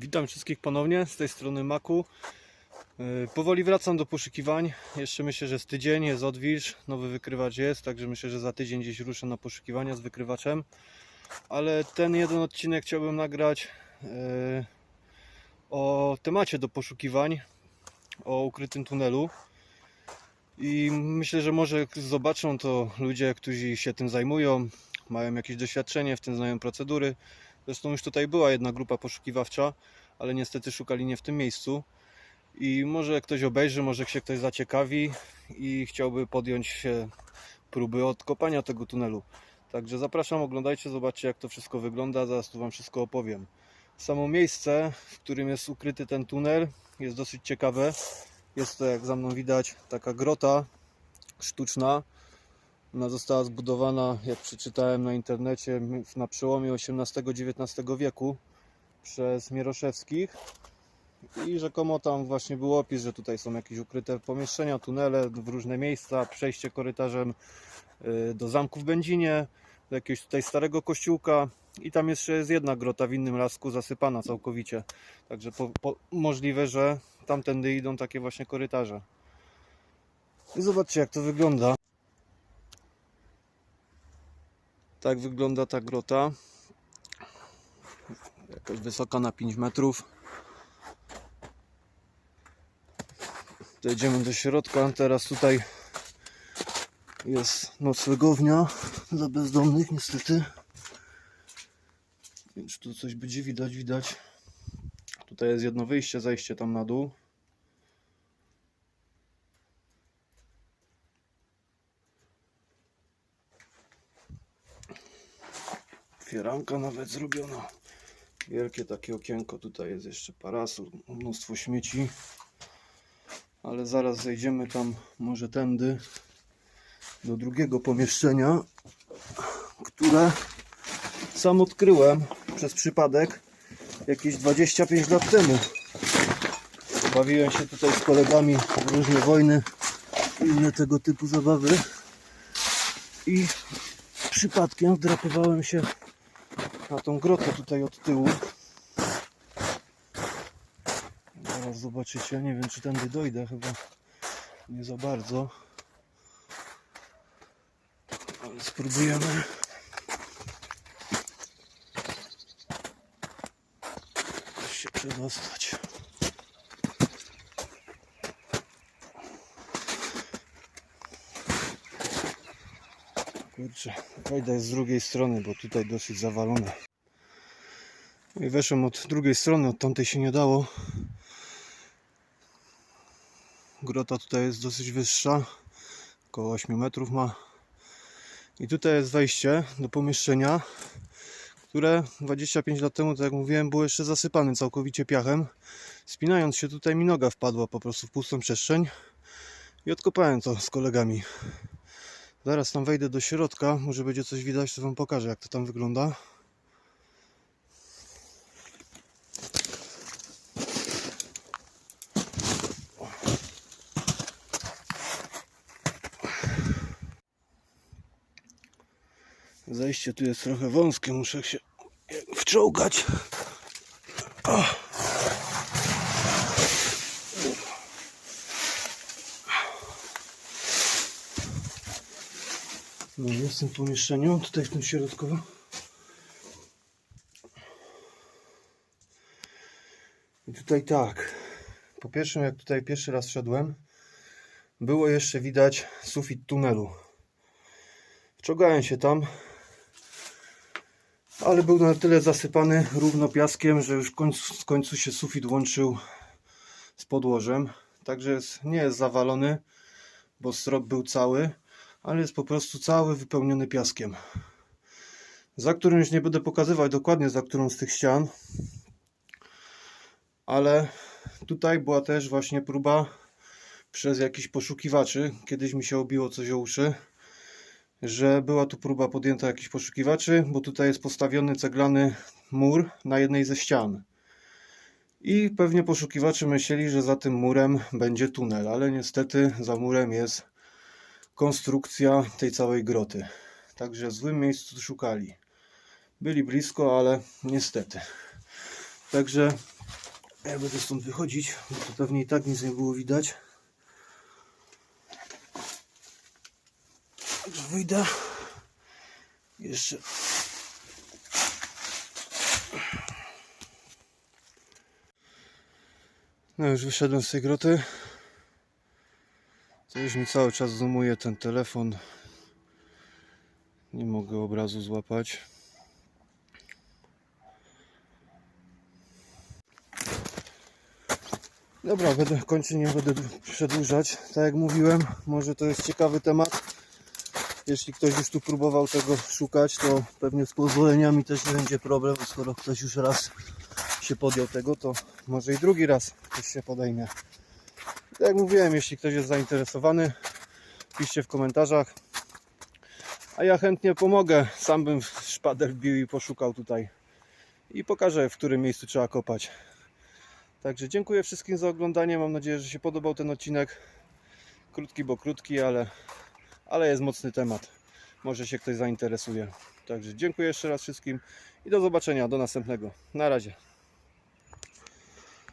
Witam wszystkich ponownie z tej strony Maku. Yy, Powoli wracam do poszukiwań. Jeszcze myślę, że z tydzień jest odwilż, nowy wykrywacz jest, także myślę, że za tydzień gdzieś ruszę na poszukiwania z wykrywaczem. Ale ten jeden odcinek chciałbym nagrać yy, o temacie do poszukiwań, o ukrytym tunelu. I myślę, że może zobaczą to ludzie, którzy się tym zajmują, mają jakieś doświadczenie, w tym znają procedury. Zresztą już tutaj była jedna grupa poszukiwawcza, ale niestety szukali nie w tym miejscu. I może ktoś obejrzy, może się ktoś zaciekawi i chciałby podjąć próby odkopania tego tunelu. Także zapraszam, oglądajcie, zobaczcie jak to wszystko wygląda, zaraz tu Wam wszystko opowiem. Samo miejsce, w którym jest ukryty ten tunel jest dosyć ciekawe. Jest to jak za mną widać taka grota sztuczna. Ona została zbudowana, jak przeczytałem na internecie, na przełomie XVIII-XIX wieku przez Mieroszewskich. I rzekomo tam właśnie był opis, że tutaj są jakieś ukryte pomieszczenia, tunele w różne miejsca, przejście korytarzem y, do zamku w Będzinie, do jakiegoś tutaj starego kościółka i tam jeszcze jest jedna grota w innym lasku zasypana całkowicie. Także po, po, możliwe, że tamtędy idą takie właśnie korytarze. I zobaczcie jak to wygląda. Tak wygląda ta grota. Jakaś wysoka na 5 metrów. Dojdziemy do środka. Teraz tutaj jest noclegownia dla bezdomnych, niestety. Więc tu coś będzie widać, widać. Tutaj jest jedno wyjście, zejście tam na dół. Fieranka nawet zrobiona. Wielkie takie okienko. Tutaj jest jeszcze parasol, mnóstwo śmieci. Ale zaraz zejdziemy tam może tędy do drugiego pomieszczenia, które sam odkryłem przez przypadek jakieś 25 lat temu. Bawiłem się tutaj z kolegami w różne wojny i inne tego typu zabawy. I przypadkiem wdrapywałem się na tą grotę tutaj od tyłu. Zaraz zobaczycie, nie wiem czy tędy dojdę, chyba nie za bardzo. Ale spróbujemy. Się przedostać. Kurczę, wejdę z drugiej strony, bo tutaj dosyć zawalone. No I weszłem od drugiej strony, od tamtej się nie dało. Grota tutaj jest dosyć wyższa, około 8 metrów ma. I tutaj jest wejście do pomieszczenia, które 25 lat temu, tak jak mówiłem, było jeszcze zasypane całkowicie piachem. Spinając się tutaj mi noga wpadła po prostu w pustą przestrzeń i odkopałem to z kolegami. Zaraz tam wejdę do środka, może będzie coś widać, to Wam pokażę jak to tam wygląda. Zejście tu jest trochę wąskie, muszę się wczołgać. No, jestem w pomieszczeniu, tutaj w tym środku. I tutaj tak. Po pierwszym, jak tutaj pierwszy raz wszedłem, było jeszcze widać sufit tunelu. Wczołgałem się tam, ale był na tyle zasypany równo piaskiem, że już w końcu, w końcu się sufit łączył z podłożem. Także jest, nie jest zawalony, bo strop był cały, ale jest po prostu cały wypełniony piaskiem. Za którym już nie będę pokazywać dokładnie, za którą z tych ścian, ale tutaj była też właśnie próba przez jakichś poszukiwaczy. Kiedyś mi się obiło coś o uszy że była tu próba podjęta jakichś poszukiwaczy, bo tutaj jest postawiony ceglany mur na jednej ze ścian. I pewnie poszukiwacze myśleli, że za tym murem będzie tunel, ale niestety za murem jest konstrukcja tej całej groty. Także w złym miejscu szukali. Byli blisko, ale niestety. Także Ja będę stąd wychodzić, bo to pewnie i tak nic nie było widać. Już wyjdę. Jeszcze. No już wyszedłem z tej groty. Już mi cały czas zoomuje ten telefon. Nie mogę obrazu złapać. Dobra, będę kończyć, nie będę przedłużać. Tak jak mówiłem, może to jest ciekawy temat. Jeśli ktoś już tu próbował tego szukać, to pewnie z pozwoleniami też nie będzie problem. Skoro ktoś już raz się podjął tego, to może i drugi raz ktoś się podejmie. Jak mówiłem, jeśli ktoś jest zainteresowany, piszcie w komentarzach. A ja chętnie pomogę. Sam bym szpader bił i poszukał tutaj. I pokażę, w którym miejscu trzeba kopać. Także dziękuję wszystkim za oglądanie. Mam nadzieję, że się podobał ten odcinek. Krótki, bo krótki, ale, ale jest mocny temat. Może się ktoś zainteresuje. Także dziękuję jeszcze raz wszystkim i do zobaczenia, do następnego. Na razie.